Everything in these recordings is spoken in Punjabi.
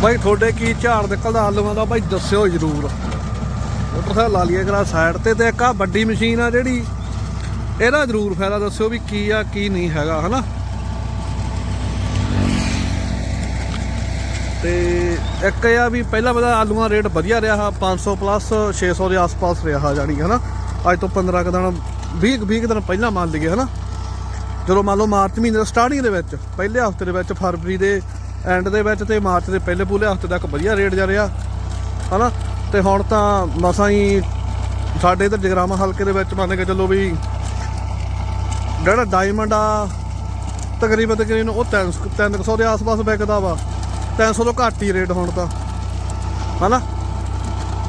ਬਾਈ, ਤੁਹਾਡੇ ਕੀ ਝਾੜ ਨਿਕਲਦਾ? ਆਲੂਆਂ ਦਾ ਬਾਈ, ਦੱਸਿਓ ਜਰੂਰ। ਮੋਟਰਸਾਈਕਲ ਲਾ ਲਈਏ ਕਰਾ ਸਾਈਡ ਤੇ ਤੇ ਇੱਕ ਆ ਵੱਡੀ ਮਸ਼ੀਨ ਆ ਜਿਹੜੀ। ਇਹਦਾ ਜਰੂਰ ਫਾਇਦਾ ਦੱਸਿਓ ਵੀ ਕੀ ਆ, ਕੀ ਨਹੀਂ ਹੈਗਾ, ਹਨਾ? ਤੇ ਇੱਕ ਇਹ ਆ ਵੀ ਪਹਿਲਾਂ ਪਹਿਲਾਂ ਆਲੂਆਂ ਦਾ ਰੇਟ ਵਧੀਆ ਰਿਹਾ 500 ਪਲੱਸ 600 ਦੇ ਆਸ-ਪਾਸ ਰਿਹਾ ਜਾਣੀ, ਹਨਾ? ਅੱਜ ਤੋਂ 15 ਕੁ ਦਿਨ 20 20 ਦਿਨ ਪਹਿਲਾਂ ਮੰਨ ਲਈਏ, ਹਨਾ? ਜਦੋਂ ਮੰਨ ਲਓ ਮਾਰਚ ਮਹੀਨੇ ਦਾ ਸਟਾਰਟਿੰਗ ਦੇ ਵਿੱਚ, ਪਹਿਲੇ ਹਫ਼ਤੇ ਦੇ ਵਿੱਚ ਫਰਵਰੀ ਦੇ ਐਂਡ ਦੇ ਵਿੱਚ ਤੇ ਮਾਰਚ ਦੇ ਪਹਿਲੇ ਪੂਲੇ ਹਫ਼ਤੇ ਤੱਕ ਵਧੀਆ ਰੇਟ ਜਾ ਰਿਹਾ। ਹਨਾ? ਤੇ ਹੁਣ ਤਾਂ ਮਸਾਂ ਹੀ ਸਾਡੇ ਇਧਰ ਜਗਰਾਮਾ ਹਲਕੇ ਦੇ ਵਿੱਚ ਮੰਨ ਕੇ ਚੱਲੋ ਵੀ ਜਿਹੜਾ ਡਾਇਮੰਡ ਆ, ਤਕਰੀਬਨ ਤਕਰੀਬਨ ਉਹ 300 300 ਦੇ ਆਸ-ਪਾਸ ਵਿਕਦਾ ਵਾ। 300 ਤੋਂ ਘੱਟ ਹੀ ਰੇਟ ਹੁਣ ਤਾਂ। ਹਨਾ?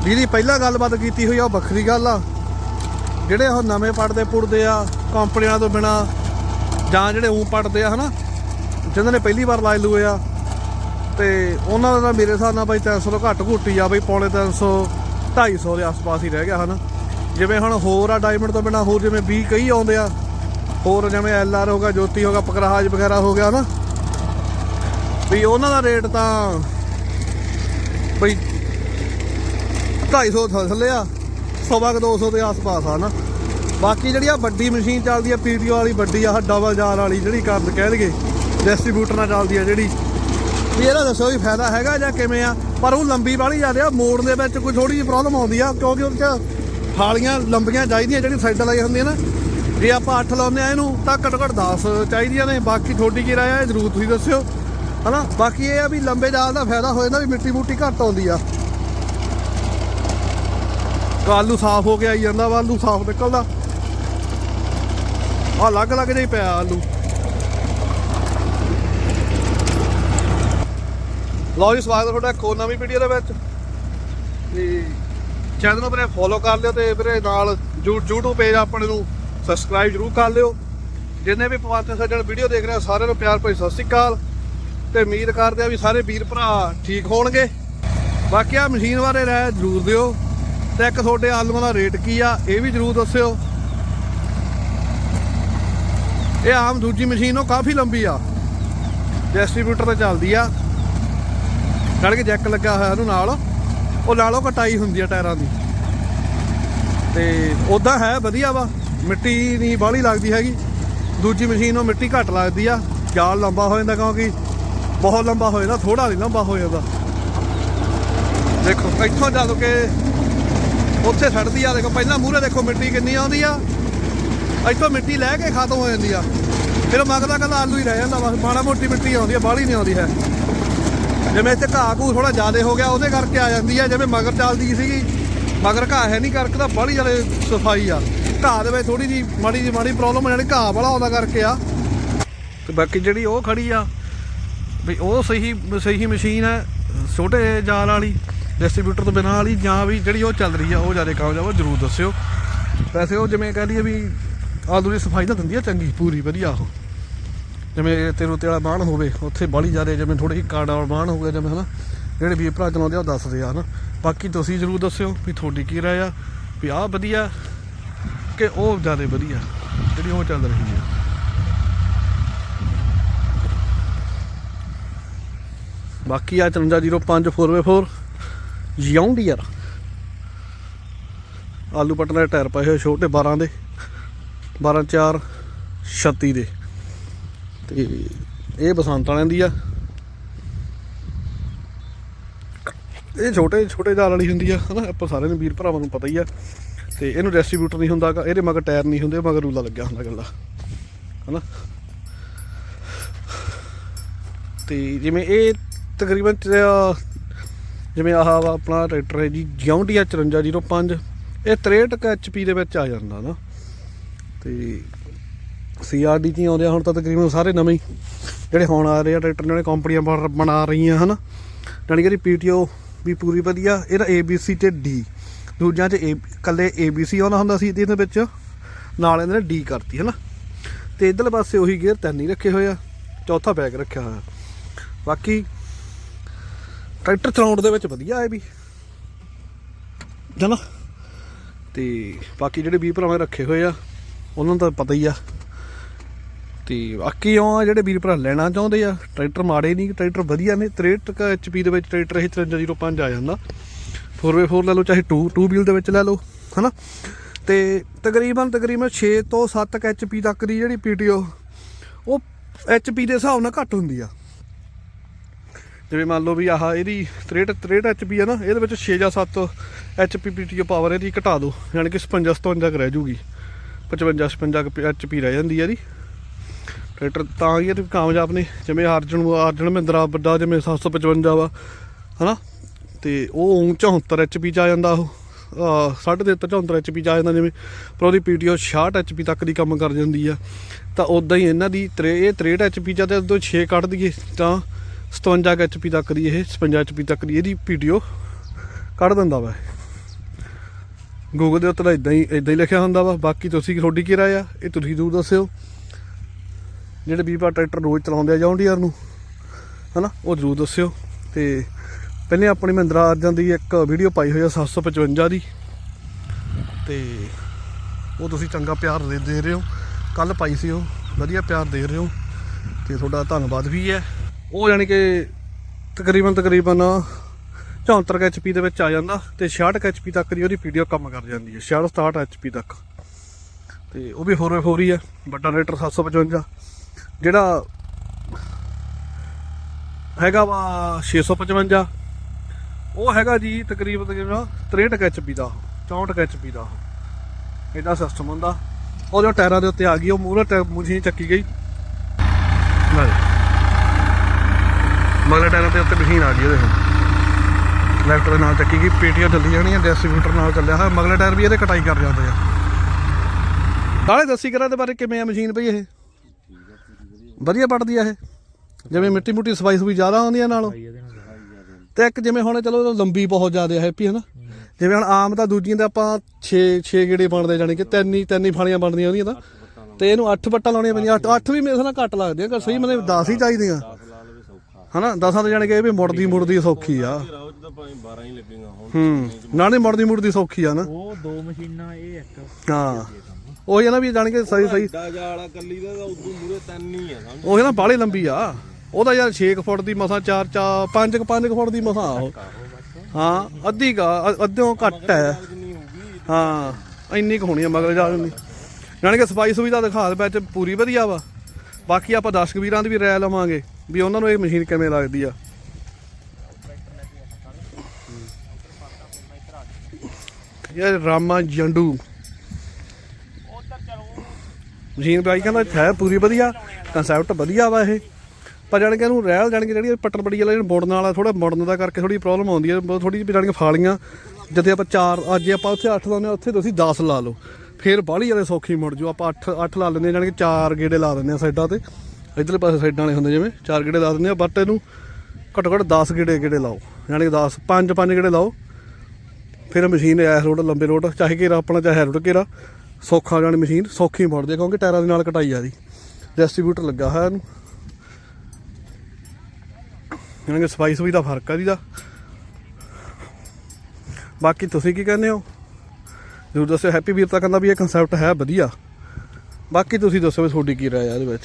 ਜਿਹਦੀ ਪਹਿਲਾਂ ਗੱਲਬਾਤ ਕੀਤੀ ਹੋਈ ਆ, ਉਹ ਵੱਖਰੀ ਗੱਲ ਆ। ਜਿਹੜੇ ਉਹ ਨਵੇਂ ਪੜਦੇ ਪੁੜਦੇ ਆ, ਕੰਪਨੀਆਂ ਤੋਂ ਬਿਨਾ ਜਾਂ ਜਿਹੜੇ ਉਂ ਪੜਦੇ ਆ, ਹਨਾ? ਜਿਨ੍ਹਾਂ ਨੇ ਪਹਿਲੀ ਵਾਰ ਲਾਏ ਲੂਏ ਆ ਤੇ ਉਹਨਾਂ ਦਾ ਤਾਂ ਮੇਰੇ ਹਿਸਾਬ ਨਾਲ ਬਾਈ 300 ਤੋਂ ਘੱਟ ਘੁੱਟੀ ਆ, ਬਈ ਪੌਣੇ 300 250 ਦੇ ਆਸ-ਪਾਸ ਹੀ ਰਹਿ ਗਿਆ ਹਨਾ। ਜਿਵੇਂ ਹੁਣ ਹੋਰ ਆ ਡਾਇਮੰਡ ਤੋਂ ਬਿਨਾ ਹੋਰ ਜਿਵੇਂ 20 ਕਈ ਆਉਂਦੇ ਆ, ਹੋਰ ਜਿਵੇਂ ਐਲ ਆਰ ਹੋਗਾ ਜੋਤੀ ਹੋਗਾ ਪਕਰਾਜ ਵਗੈਰਾ ਹੋ ਗਿਆ ਨਾ ਵੀ ਉਹਨਾਂ ਦਾ ਰੇਟ ਤਾਂ ਬਈ 250 ਥ- ਥੱਲੇ ਆ, ਸਵਾ ਕੁ 200 ਦੇ ਆਸ-ਪਾਸ ਆ ਨਾ ਬਾਕੀ ਜਿਹੜੀ ਆ ਵੱਡੀ ਮਸ਼ੀਨ ਚੱਲਦੀ ਆ ਪੀਟੀਓ ਵਾਲੀ ਵੱਡੀ ਆ ਡਬਲ ਜਾਰ ਵਾਲੀ ਜਿਹੜੀ ਕਰਨ ਕਹਿ ਲਈਏ ਡਿਸਟ੍ਰੀਬਿਊਟਰ ਨਾਲ ਚੱਲਦੀ ਆ ਜਿਹੜੀ। ਵੀ ਇਹਦਾ ਦੱਸੋ ਵੀ ਫਾਇਦਾ ਹੈਗਾ ਜਾਂ ਕਿਵੇਂ ਆ, ਪਰ ਉਹ ਲੰਬੀ ਵਾਲੀ ਜਾਂਦੇ ਆ ਮੋੜ ਦੇ ਵਿੱਚ ਕੋਈ ਥੋੜੀ ਜਿਹੀ ਪ੍ਰੋਬਲਮ ਆਉਂਦੀ ਆ, ਕਿਉਂਕਿ ਉਹਦੇ ਚ ਥਾਲੀਆਂ ਲੰਬੀਆਂ ਚਾਹੀਦੀਆਂ ਜਿਹੜੀ ਸਾਈਡਾਂ ਲਾਈ ਹੁੰਦੀਆਂ ਨਾ। ਜੇ ਆਪਾਂ 8 ਲਾਉਂਦੇ ਆ ਇਹਨੂੰ, ਤਾਂ ਘੱਟੋ ਘੱਟ 10 ਚਾਹੀਦੀਆਂ ਨੇ, ਬਾਕੀ ਤੁਹਾਡੀ ਕੀ ਰਾਏ ਆ ਜ਼ਰੂਰ ਤੁਸੀਂ ਦੱਸਿਓ। ਹਨਾ? ਬਾਕੀ ਇਹ ਆ ਵੀ ਲੰਬੇ ਜਾਲ ਦਾ ਫਾਇਦਾ ਹੋ ਜਾਂਦਾ ਵੀ ਮਿੱਟੀ ਮੂਟੀ ਘੱਟ ਆਉਂਦੀ ਆ। ਆਲੂ ਸਾਫ਼ ਹੋ ਕੇ ਆਈ ਜਾਂਦਾ ਵਾ ਆਲੂ ਸਾਫ਼ ਨਿਕਲਦਾ। ਆ ਲੱਗ ਲੱਗ ਜਿਹਾ ਪਿਆ ਆਲੂ। ਲਓ ਜੀ, ਸਵਾਗਤ ਹੈ ਤੁਹਾਡਾ ਇੱਕ ਹੋਰ ਨਵੀਂ ਵੀਡੀਓ ਦੇ ਵਿੱਚ। ਤੇ ਚੈਨਲ ਨੂੰ ਵੀਰੇ ਫੋਲੋ ਕਰ ਲਿਓ ਤੇ ਵੀਰੇ ਨਾਲ ਯੂ- YouTube ਪੇਜ ਆਪਣੇ ਨੂੰ ਸਬਸਕ੍ਰਾਈਬ ਜਰੂਰ ਕਰ ਲਿਓ। ਜਿੰਨੇ ਵੀ ਪਵਾਤੇ ਸੱਜਣ ਵੀਡੀਓ ਦੇਖ ਰਹੇ ਸਾਰਿਆਂ ਨੂੰ ਪਿਆਰ ਭਰੀ ਸਤਿ ਸ਼੍ਰੀ ਅਕਾਲ। ਤੇ ਉਮੀਦ ਕਰਦੇ ਆ ਵੀ ਸਾਰੇ ਵੀਰ ਭਰਾ ਠੀਕ ਹੋਣਗੇ। ਬਾਕੀ ਆ ਮਸ਼ੀਨ ਬਾਰੇ ਰਾਏ ਜਰੂਰ ਦਿਓ। ਤੇ ਇੱਕ ਤੁਹਾਡੇ ਆਲੂਆਂ ਦਾ ਰੇਟ ਕੀ ਆ, ਇਹ ਵੀ ਜਰੂਰ ਦੱਸਿਓ। ਇਹ ਆਮ ਦੂਜੀ ਮਸ਼ੀਨ ਉਹ ਕਾਫੀ ਲੰਬੀ ਆ। ਡਿਸਟ੍ਰੀਬਿਊਟਰ ਤੇ ਚੱਲਦੀ ਆ। ਨਾਲ ਕਿ ਜੈਕ ਲੱਗਾ ਹੋਇਆ ਉਹਨੂੰ ਨਾਲ। ਉਹ ਨਾਲੋਂ ਕਟਾਈ ਹੁੰਦੀ ਆ ਟਾਇਰਾਂ ਦੀ। ਤੇ ਉਦਾਂ ਹੈ, ਵਧੀਆ ਵਾ। ਮਿੱਟੀ ਨਹੀਂ ਬਾਹਲੀ ਲੱਗਦੀ ਹੈਗੀ। ਦੂਜੀ ਮਸ਼ੀਨ ਉਹ ਮਿੱਟੀ ਘੱਟ ਲੱਗਦੀ ਆ। ਜਾਲ ਲੰਬਾ ਹੋ ਜਾਂਦਾ ਕਿਉਂਕਿ ਬਹੁਤ ਲੰਬਾ ਹੋ ਜਾਂਦਾ ਥੋੜਾ ਨਹੀਂ ਲੰਬਾ ਹੋ ਜਾਂਦਾ। ਦੇਖੋ, ਇੱਥੋਂ ਜਦੋਂ ਕਿ ਉੱਥੇ ਛੱਡਦੀ ਆ। ਦੇਖੋ, ਪਹਿਲਾਂ ਮੂਹਰੇ ਦੇਖੋ ਮਿੱਟੀ ਕਿੰਨੀ ਆਉਂਦੀ ਆ। ਇੱਥੋਂ ਮਿੱਟੀ ਲੈ ਕੇ ਖਤਮ ਹੋ ਜਾਂਦੀ ਆ। ਫਿਰ ਮਗਦਾ ਕੱਲਾ ਆਲੂ ਹੀ ਰਹਿ ਜਾਂਦਾ ਬਸ ਮਾੜਾ ਮੋਟੀ ਮਿੱਟੀ ਆਉਂਦੀ ਆ, ਬਾਹਲੀ ਨਹੀਂ ਆਉਂਦੀ ਹੈ। ਜਿਵੇਂ ਇੱਥੇ ਘਾਹ ਘੂ ਥੋੜਾ ਜ਼ਿਆਦਾ ਹੋ ਗਿਆ, ਉਹਦੇ ਕਰਕੇ ਆ ਜਾਂਦੀ ਆ, ਜਿਵੇਂ ਮਗਰ ਚੱਲਦੀ ਸੀਗੀ। ਮਗਰ ਘਾਹ ਹੈ ਨਹੀਂ ਕਰਕੇ ਤਾਂ ਬੜੀ ਜ਼ਿਆਦਾ ਸਫ਼ਾਈ ਆ। ਘਾਹ ਦੇ ਵਿੱਚ ਥੋੜੀ ਜੀ ਮਾੜੀ ਜੀ ਮਾੜੀ ਪ੍ਰੋਬਲਮ ਜਾਨੀ ਘਾਹ ਵਾਲਾ ਆਉਂਦਾ ਕਰਕੇ ਆ। ਤੇ ਬਾਕੀ ਜਿਹੜੀ ਉਹ ਖੜੀ ਆ, ਵੀ ਉਹ ਸਹੀ ਸਹੀ ਮਸ਼ੀਨ ਹੈ ਛੋਟੇ ਜਾਲ ਵਾਲੀ ਡਿਸਟ੍ਰੀਬਿਊਟਰ ਤੋਂ ਬਿਨਾਂ ਵਾਲੀ, ਜਾਂ ਵੀ ਜਿਹੜੀ ਉਹ ਚੱਲ ਰਹੀ ਆ, ਉਹ ਜ਼ਿਆਦਾ ਕਾਮਯਾਬ ਆ, ਜਰੂਰ ਦੱਸਿਓ। ਵੈਸੇ ਉਹ ਜਿਵੇਂ ਕਹਿ ਲਈਏ ਵੀ ਆਲੂ ਦੀ ਸਫ਼ਾਈ ਤਾਂ ਦਿੰਦੀ ਆ ਚੰਗੀ, ਪੂਰੀ, ਵਧੀਆ ਉਹ। ਜਿਵੇਂ ਤੇਰੂ ਤੇ ਵਾਲਾ ਬਾਣ ਹੋਵੇ, ਉੱਥੇ ਬਾਹਲੀ ਜ਼ਿਆਦਾ ਜਿਵੇਂ ਥੋੜੀ ਜਿਹੀ ਕਾੜਾ ਵਾਲਾ ਬਾਣ ਹੋਵੇ ਜਿਵੇਂ, ਹਨਾ? ਜਿਹੜੇ ਵੀਰ ਭਰਾ ਚਲਾਉਂਦੇ ਆ, ਉਹ ਦੱਸਦੇ ਆ, ਹਨਾ? ਬਾਕੀ ਤੁਸੀਂ ਜਰੂਰ ਦੱਸਿਓ ਵੀ ਤੁਹਾਡੀ ਕੀ ਰਾਏ ਆ, ਵੀ ਆਹ ਵਧੀਆ ਕਿ ਉਹ ਜ਼ਿਆਦਾ ਵਧੀਆ, ਜਿਹੜੀ ਉਹ ਚੱਲ ਰਹੀ ਹੈ ਬਾਕੀ ਆ 5305 4x4 ਜੌਂਡੀਅਰ ਆਲੂ ਪਟਨ ਦੇ ਟਾਇਰ ਪਏ ਹੋਏ ਛੋਟੇ 12 ਦੇ 12 4 36 ਦੇ। ਤੇ ਇਹ ਬਸੰਤ ਵਾਲਿਆਂ ਦੀ ਆ। ਇਹ ਛੋਟੇ ਛੋਟੇ ਜਾਲ ਵਾਲੀ ਹੁੰਦੀ ਆ, ਹਨਾ? ਆਪਾਂ ਸਾਰਿਆਂ ਨੂੰ ਵੀਰ ਭਰਾਵਾਂ ਨੂੰ ਪਤਾ ਹੀ ਆ। ਤੇ ਇਹਨੂੰ ਡਿਸਟ੍ਰੀਬਿਊਟਰ ਨਹੀਂ ਹੁੰਦਾ ਇਹਦੇ ਮਗਰ ਟਾਇਰ ਨਹੀਂ ਹੁੰਦੇ ਮਗਰ ਰੂਲਾ ਲੱਗਿਆ ਹੁੰਦਾ ਗੱਲਾ, ਹਨਾ? ਤੇ ਜਿਵੇਂ ਇਹ ਤਕਰੀਬਨ ਜਿਵੇਂ ਆਹ ਵਾ ਆਪਣਾ ਟਰੈਕਟਰ ਹੈ ਜੀ ਜਿਉਂਡੀਆ 5405 ਇਹ 63 ਐਚਪੀ ਦੇ ਵਿੱਚ ਆ ਜਾਂਦਾ ਨਾ। ਤੇ ਸੀਆਰਡੀ ਚ ਹੀ ਆਉਂਦੇ ਆ ਹੁਣ ਤਾਂ ਤਕਰੀਬਨ ਸਾਰੇ ਨਵੇਂ ਹੀ, ਜਿਹੜੇ ਹੁਣ ਆ ਰਹੇ ਆ ਟਰੈਕਟਰ ਜਿਹੜੇ ਕੰਪਨੀਆਂ ਬਣ- ਬਣਾ ਰਹੀਆਂ, ਹਨਾ। ਜਾਣੀ ਕਿ ਇਹਦੀ ਪੀਟੀਓ ਵੀ ਪੂਰੀ ਵਧੀਆ, ਇਹਦਾ ABC ਤੇ D ਦੂਜਿਆਂ 'ਚ ਏ ਕੱਲੇ ABC ਆਉਂਦਾ ਹੁੰਦਾ ਸੀ, ਇਹਦੇ ਵਿੱਚ ਨਾਲ ਇਹਨਾਂ ਨੇ D ਕਰਤੀ ਹੈ ਨਾ ਤੇ ਇਧਰਲੇ ਪਾਸੇ ਉਹੀ ਗੇਅਰ ਤਿੰਨ ਹੀ ਰੱਖੇ ਹੋਏ ਆ, ਚੌਥਾ ਬੈਗ ਰੱਖਿਆ ਹੋਇਆ। ਬਾਕੀ ਟਰੈਕਟਰ ਚਲਾਉਣ ਦੇ ਵਿੱਚ ਵਧੀਆ ਹੈ ਵੀ ਜਨਾ ਤੇ ਬਾਕੀ ਜਿਹੜੇ ਵੀ ਭਰਾਵਾਂ ਰੱਖੇ ਹੋਏ ਆ, ਉਹਨਾਂ ਨੂੰ ਤਾਂ ਪਤਾ ਹੀ ਆ। ਤੇ ਬਾਕੀ ਆ ਜਿਹੜੇ ਵੀਰ ਭਰਾ ਲੈਣਾ ਚਾਹੁੰਦੇ ਆ? ਟਰੈਕਟਰ ਮਾੜੇ ਨਹੀਂ, ਟਰੈਕਟਰ ਵਧੀਆ ਨੇ। 63 ਐਚਪੀ ਦੇ ਵਿੱਚ ਟਰੈਕਟਰ ਇਹ 5305 ਆ ਜਾਂਦਾ। 4x4 ਲੈ ਲਓ, ਚਾਹੇ 2 2 ਵੀਲ ਦੇ ਵਿੱਚ ਲੈ ਲਓ, ਹਨਾ? ਤੇ ਤਕਰੀਬਨ ਤਕਰੀਬਨ 6 ਤੋਂ 7 ਐਚਪੀ ਤੱਕ ਦੀ ਜਿਹੜੀ ਪੀਟੀਓ ਉਹ ਐਚਪੀ ਦੇ ਹਿਸਾਬ ਨਾਲ ਘੱਟ ਹੁੰਦੀ ਆ। ਜਿਵੇਂ ਮੰਨ ਲਓ ਵੀ ਆਹ ਇਹਦੀ 63 63 ਐਚਪੀ ਆ ਨਾ, ਇਹਦੇ ਵਿੱਚ 6 ਜਾਂ 7 ਐਚਪੀ ਪੀਟੀਓ ਪਾਵਰ ਇਹਦੀ ਘਟਾ ਦਿਓ, ਯਾਨੀ ਕਿ 55 57 ਕੁ ਰਹਿ ਜੂਗੀ। 55 56 ਐਚਪੀ ਰਹਿ ਜਾਂਦੀ ਆ ਇਹਦੀ। ਟਰੈਕਟਰ ਤਾਂ ਹੀ ਇਹ ਕਾਮਯਾਬ ਨੇ। ਜਿਵੇਂ ਅਰਜਨ ਅਰਜਨ ਮਹਿੰਦਰਾ ਵੱਡਾ, ਜਿਵੇਂ 755 ਵਾ, ਹਨਾ? ਤੇ ਉਹ 74 ਐਚਪੀ ਚ ਆ ਜਾਂਦਾ ਉਹ। ਅਹ ਸਾਢੇ ਤਿਹੱਤਰ 74 ਐਚਪੀ ਚ ਆ ਜਾਂਦਾ, ਜਿਵੇਂ ਪਰ ਉਹਦੀ ਪੀਟੀਓ 66 ਐਚਪੀ ਤੱਕ ਦੀ ਕੰਮ ਕਰ ਜਾਂਦੀ ਆ। ਤਾਂ ਉਦਾਂ ਹੀ ਇਹਨਾਂ ਦੀ ਤਰੇ ਇਹ 63 ਐਚਪੀ ਚ ਆ ਤੇ ਉਦੋਂ 6 ਕੱਢ ਦਈਏ, ਤਾਂ 57 ਐਚਪੀ ਤੱਕ ਦੀ ਇਹ 56 ਐਚਪੀ ਤੱਕ ਦੀ ਇਹਦੀ ਪੀਟੀਓ ਕੱਢ ਦਿੰਦਾ ਵਾ। ਗੂਗਲ ਦੇ ਉੱਤੇ ਤਾਂ ਇਦਾਂ ਹੀ ਇਦਾਂ ਹੀ ਲਿਖਿਆ ਹੁੰਦਾ ਵਾ। ਬਾਕੀ ਤੁਸੀਂ ਤੁਹਾਡੀ ਕੀ ਰਾਏ ਆ, ਇਹ ਤੁਸੀਂ ਜ਼ਰੂਰ ਦੱਸਿਓ। ਜਿਹੜੇ ਵੀਪਾ ਟਰੈਕਟਰ ਰੋਜ਼ ਚਲਾਉਂਦੇ ਆ ਜੌਂਡੀਅਰ ਨੂੰ, ਹਨਾ? ਉਹ ਜ਼ਰੂਰ ਦੱਸਿਓ। ਤੇ ਪਹਿਲੇ ਆਪਣੀ ਮਹਿੰਦਰਾ ਅਰਜਨ ਦੀ ਇੱਕ ਵੀਡੀਓ ਪਾਈ ਹੋਈ ਆ 755 ਦੀ। ਤੇ ਉਹ ਤੁਸੀਂ ਚੰਗਾ ਪਿਆਰ ਦੇ ਦੇ ਰਹੇ ਹੋ। ਕੱਲ ਪਾਈ ਸੀ ਉਹ, ਵਧੀਆ ਪਿਆਰ ਦੇ ਰਹੇ ਹੋ। ਤੇ ਤੁਹਾਡਾ ਧੰਨਵਾਦ ਵੀ ਹੈ। ਉਹ ਯਾਨੀ ਕਿ ਤਕਰੀਬਨ ਤਕਰੀਬਨ 74 ਐਚਪੀ ਦੇ ਵਿੱਚ ਆ ਜਾਂਦਾ ਤੇ 66 ਐਚਪੀ ਤੱਕ ਦੀ ਉਹਦੀ ਵੀਡੀਓ ਕੰਮ ਕਰ ਜਾਂਦੀ ਹੈ। 66 67 ਐਚਪੀ ਤੱਕ। ਤੇ ਉਹ ਵੀ 4x4 ਹੀ ਹੈ। ਵੱਡਾ ਰੇਟਰ 755 ਜਿਹੜਾ ਹੈਗਾ ਵਾ 655 ਉਹ ਹੈਗਾ ਜੀ ਤਕਰੀਬਨ ਤਕਰੀਬਨ 63 ਐਚਪੀ ਦਾ 64 ਐਚਪੀ ਦਾ। ਇਹਦਾ ਸਿਸਟਮ ਹੁੰਦਾ। ਉਹ ਜੋ ਟਾਇਰਾਂ ਦੇ ਉੱਤੇ ਆ ਗਈ, ਉਹ ਮੂਹਰੇ ਟਾਇਰ ਮਸ਼ੀਨ ਚੱਕੀ ਗਈ। ਲੈ ਮਗਲੇ ਟਾਇਰਾਂ ਦੇ ਉੱਤੇ ਮਸ਼ੀਨ ਆ ਗਈ ਉਹਦੇ ਹੁਣ। ਲੈਫਟ ਦੇ ਨਾਲ ਚੱਕੀ ਗਈ, ਪੇਟੀਆਂ ਢੱਲੀ ਜਾਣੀਆਂ ਡਿਸਟ੍ਰੀਬਿਊਟਰ ਨਾਲ ਚੱਲਿਆ ਹੋਇਆ। ਮਗਲੇ ਟਾਇਰ ਵੀ ਇਹਦੇ ਕਟਾਈ ਕਰ ਜਾਂਦੇ ਆ। ਨਾਲੇ ਦੱਸੀ ਕਰਾਂ ਦੇ ਬਾਰੇ ਕਿਵੇਂ ਆ ਮਸ਼ੀਨ ਪਈ ਇਹ? ਵਧੀਆ ਪੜਦੀ ਆ ਇਹ। ਜਿਵੇਂ ਮਿੱਟੀ ਮੁੱਟੀ ਸਫ਼ਾਈ ਸੁਈ ਜ਼ਿਆਦਾ ਆਉਂਦੀ ਆ ਨਾਲੋਂ। ਤੇ ਇੱਕ ਜਿਵੇਂ ਹੁਣ ਚਲੋ ਲੰਬੀ ਬਹੁਤ ਜ਼ਿਆਦਾ ਹੈਪੀ ਹੈ। ਨਾ ਜਿਵੇਂ ਹੁਣ ਆਮ ਤਾਂ ਦੂਜੀਆਂ ਤੇ ਆਪਾਂ 6 6 ਗੇੜੇ ਬਣਦੇ ਜਾਣੀ ਕਿ ਤਿੰਨ ਹੀ ਤਿੰਨ ਹੀ ਫਾਲੀਆਂ ਬਣਦੀਆਂ ਉਹਦੀਆਂ ਤਾਂ। ਤੇ ਇਹਨੂੰ 8 ਬੱਟਾਂ ਲਾਉਣੀਆਂ ਪੈਂਦੀਆਂ। 8 ਅੱਠ ਵੀ ਮੇਰੇ ਨਾਲ ਘੱਟ ਲੱਗਦੀਆਂ ਕਿ ਸਹੀ ਮਤਲਬ 10 ਹੀ ਚਾਹੀਦੀਆਂ। ਹਨਾ? 10 ਤੇ ਜਾਣੀ ਕਿ ਇਹ ਵੀ ਮੁੜਦੀ ਮੁੜਦੀ ਸੌਖੀ ਆ। ਰਾਉ ਚ ਤਾਂ ਭਾਵੇਂ 12 ਹੀ ਲੱਗੇਗਾ ਹੁਣ। ਹੂੰ। ਨਾਲੇ ਮੁੜਦੀ ਮੁੜਦੀ ਸੌਖੀ ਆ ਨਾ। ਉਹ ਦੋ ਮਸ਼ੀਨਾਂ ਇਹ ਇੱਕ। ਹਾਂ। ਉਹੀ ਆ ਨਾ ਵੀ ਜਾਣੀ ਕਿ ਸਹੀ ਸਹੀ। ਡਾ ਜਾਲਾ ਕੱਲੀ ਦਾ ਤਾਂ ਉਦੋਂ ਮੂਰੇ ਤਿੰਨ ਹੀ ਆ ਸਮਝ। ਉਹੀ ਨਾ ਬਾਹਲੀ ਲੰਬੀ ਆ। ਉਹਦਾ ਯਾਰ 6 ਫੁੱਟ ਦੀ ਮਸਾਂ 4 4 5 5 ਫੁੱਟ ਦੀ ਮਸਾਂ ਉਹ। ਹਾਂ ਅੱਧੀ ਕਾ ਅੱਧਿਓਂ ਘੱਟ ਹੈ। ਹਾਂ ਇੰਨੀ ਕੁ ਹੋਣੀ ਆ ਮਗਰ ਜਾ ਜਾਂਦੀ ਜਾਣੀ ਕਿ ਸਫ਼ਾਈ ਸੁਵਿਧਾ ਦਿਖਾ ਦੇ ਵਿੱਚ ਪੂਰੀ ਵਧੀਆ ਵਾ। ਬਾਕੀ ਆਪਾਂ 10 ਵੀਰਾਂ ਦੀ ਵੀ ਰਾਇ ਲਵਾਂਗੇ ਵੀ ਉਹਨਾਂ ਨੂੰ ਇਹ ਮਸ਼ੀਨ ਕਿਵੇਂ ਲੱਗਦੀ ਆ। ਇਹ ਰਾਮਾ ਜੰਡੂ। ਮਸ਼ੀਨ ਬਾਈ ਕਹਿੰਦਾ ਹੈ ਪੂਰੀ ਵਧੀਆ ਕਨਸੈਪਟ ਵਧੀਆ ਵਾ ਇਹ। ਪਰ ਜਾਣ ਕੇ ਇਹਨੂੰ ਰਹਿਲ ਜਾਣ ਕੇ ਜਿਹੜੀ ਪੱਟਣ ਬੜੀ ਵਾਲਾ ਜਿਹੜਾ ਮੁੜਨ ਵਾਲਾ ਥੋੜਾ ਮੁੜਨ ਦਾ ਕਰਕੇ ਥੋੜੀ ਪ੍ਰੋਬਲਮ ਆਉਂਦੀ ਹੈ ਥੋੜੀ ਜਿਹੀ ਜਾਣ ਕੇ ਫਾਲੀਆਂ, ਜਿੱਥੇ ਆਪਾਂ 4 ਅੱਜ ਆਪਾਂ ਉੱਥੇ 8 ਲਾਉਂਦੇ ਹਾਂ, ਉੱਥੇ ਤੁਸੀਂ 10 ਲਾ ਲਓ। ਫਿਰ ਬਾਹਲੀ ਜ਼ਿਆਦਾ ਸੌਖੀ ਮੁੜ ਜੂ ਆਪਾਂ 8 8 ਲਾ ਲੈਂਦੇ ਹਾਂ, ਜਾਣ ਕੇ 4 ਗੇੜੇ ਲਾ ਦਿੰਦੇ ਆ ਸਾਈਡਾਂ ਤੇ। ਇਧਰਲੇ ਪਾਸੇ ਸਾਈਡਾਂ ਵਾਲੇ ਹੁੰਦੇ ਜਿਵੇਂ 4 ਗੇੜੇ ਲਾ ਦਿੰਦੇ ਆ ਬਟ ਇਹਨੂੰ ਘੱਟੋ ਘੱਟ 10 ਗੇੜੇ ਗੇੜੇ ਲਾਓ। ਜਾਣ ਕਿ 10 5 5 ਗੇੜੇ ਲਾਓ। ਫਿਰ ਮਸ਼ੀਨ ਐਸ ਰੋਡ, ਲੰਬੇ ਰੋਡ, ਚਾਹੇ ਘੇਰਾ ਆਪਣਾ, ਚਾਹੇ ਰੋਡ ਘੇਰਾ। ਸੌਖਾ ਜਾਣ ਮਸ਼ੀਨ, ਸੌਖੀ ਮੁੜਦੀ ਆ ਕਿਉਂਕਿ ਟਾਇਰਾਂ ਦੇ ਨਾਲ ਕਟਾਈ ਆ ਦੀ ਡਿਸਟ੍ਰੀਬਿਊਟਰ ਲੱਗਾ ਹੋਇਆ ਇਹਨੂੰ। ਇਹਨਾਂ ਦੇ ਸਫ਼ਾਈ ਸੁਈ ਦਾ ਫ਼ਰਕ ਆ ਜੀ ਦਾ। ਬਾਕੀ ਤੁਸੀਂ ਕੀ ਕਹਿੰਦੇ ਹੋ? ਜਰੂਰ ਦੱਸਿਓ। ਹੈਪੀ ਵੀਰ ਤਾਂ ਕਹਿੰਦਾ ਵੀ ਇਹ ਕਨਸੈਪਟ ਹੈ ਵਧੀਆ। ਬਾਕੀ ਤੁਸੀਂ ਦੱਸੋ ਵੀ ਤੁਹਾਡੀ ਕੀ ਰਾਏ ਆ ਇਹਦੇ ਵਿੱਚ।